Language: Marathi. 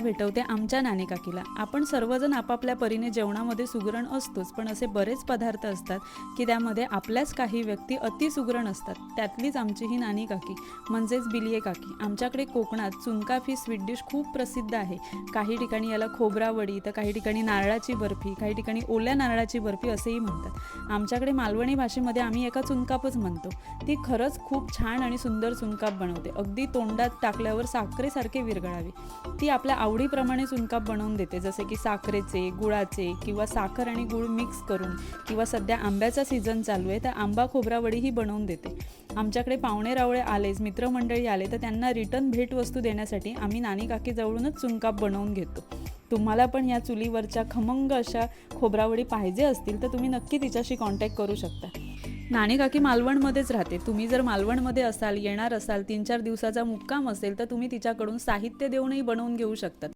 भेटवते आमच्या नाणेकाकीला आपण सर्वजण आपापल्या परीने जेवणामध्ये सुगरण असतोच पण असे बरेच पदार्थ असतात की त्यामध्ये आपल्याच काही व्यक्ती अति सुगरण असतात. त्यातलीच आमची ही नानी काकी म्हणजेच बिलिये काकी. आमच्याकडे कोकणात चुनकाफी स्वीट डिश खूप प्रसिद्ध आहे. काही ठिकाणी याला खोबरावडी तर काही ठिकाणी नारळाची बर्फी काही ठिकाणी ओल्या नारळाची बर्फी असेही म्हणतात. आमच्याकडे मालवणी भाषेमध्ये आम्ही एका चुनकापच म्हणतो. ती खरंच खूप छान आणि सुंदर चुनकाप बनवते. अगदी तोंडात टाकल्यावर साखरेसारखे विरघळावी. ती आपल्या आवडीप्रमाणे चुनकाप बनवून देते. जसे की साखरेचे गुळाचे किंवा साखर आणि गुळ मिक्स करून किंवा सध्या आंब्याचा सीझन चालू आहे तर आंबा खोबरावडीही बनवून देते. आमच्याकडे पाहुणे रावळे आलेच मित्रमंडळी आले तर त्यांना रिटर्न भेटवस्तू देण्यासाठी आम्ही नानी काकीजवळूनच चुनकाप बनवून घेतो. तुम्हाला पण या चुलीवरच्या खमंग अशा खोबरावडी पाहिजे असतील तर तुम्ही नक्की तिच्याशी कॉन्टॅक्ट करू शकता. नाणे काकी मालवणमध्येच राहते. तुम्ही जर मालवणमध्ये असाल येणार असाल तीन चार दिवसाचा मुक्काम असेल तर तुम्ही तिच्याकडून साहित्य देऊनही बनवून घेऊ शकतात.